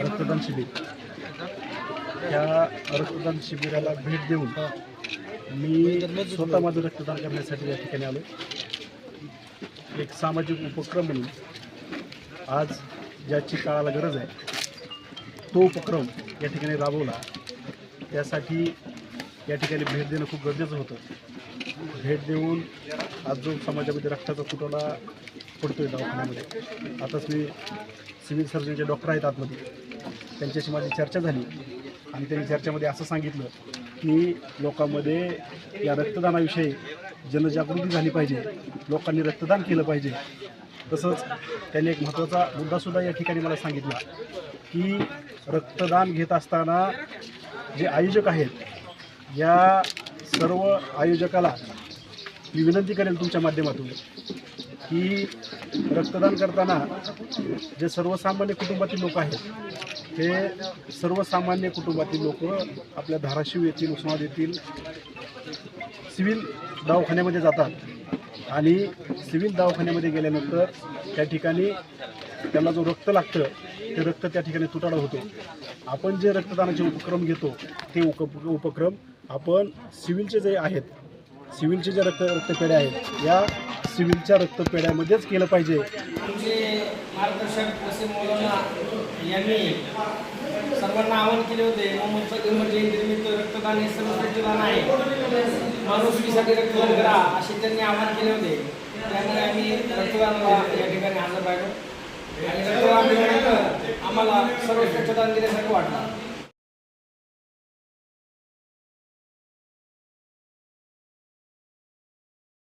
रक्तदान शिबिर. त्या रक्तदान शिबिराला भेट देऊन मी स्वतः माझं रक्तदान करण्यासाठी या ठिकाणी आलो एक सामाजिक उपक्रम म्हणून आज ज्याची काळाला गरज आहे तो उपक्रम या ठिकाणी राबवला. त्यासाठी या ठिकाणी भेट देणं खूप गरजेचं होतं. भेट देऊन आज जो समाजामध्ये रक्ताचा तुटवडा आहे दवाखान्यामध्ये आताच मी सिव्हिल सर्जनचे डॉक्टर आहेत आतमध्ये. त्यांच्याशी माझी चर्चा झाली. आणि त्यांनी चर्चेमध्ये असं सांगितलं की लोकांमध्ये या रक्तदानाविषयी जनजागृती झाली पाहिजे. लोकांनी रक्तदान केलं पाहिजे. तसंच त्यांनी एक महत्त्वाचा मुद्दासुद्धा या ठिकाणी मला सांगितला की रक्तदान घेत असताना जे आयोजक आहेत या सर्व आयोजकाला मी विनंती करेल तुमच्या माध्यमातून की रक्तदान करताना जे सर्वसामान्य कुटुंबातील लोक आहेत हे सर्वसामान्य कुटुंबातील लोक आपल्या धाराशिव येथील उस्मानाबाद येथील सिव्हिल दवाखान्यामध्ये जातात. आणि सिव्हिल दवाखान्यामध्ये गेल्यानंतर त्या ठिकाणी त्याला जो रक्त लागतं ते रक्त त्या ठिकाणी तुटाडा होतो. आपण जे रक्तदानाचे उपक्रम घेतो ते उप उपक्रम आपण सिव्हिलचे जे आहेत सिव्हिलचे जे रक्त रक्तपेढ्या आहेत या सिव्हिलच्या रक्तपेढ्यामध्येच केलं पाहिजे. आमचे मार्गदर्शक वसीम मौलाना यांनी सर्वांना आवाहन केले होते मोहम्मद म्हणजे निर्मित रक्तदान हे सर्वश्रेष्ठ दान आहे. माणुसकीसाठी रक्तदान करा असे त्यांनी आवाहन केले होते. त्यामुळे आम्ही रक्तदानाला या ठिकाणी हजर राहिलो. आणि रक्तदान दिल्यानंतर आम्हाला सर्व दान दिल्यासारखं वाटलं.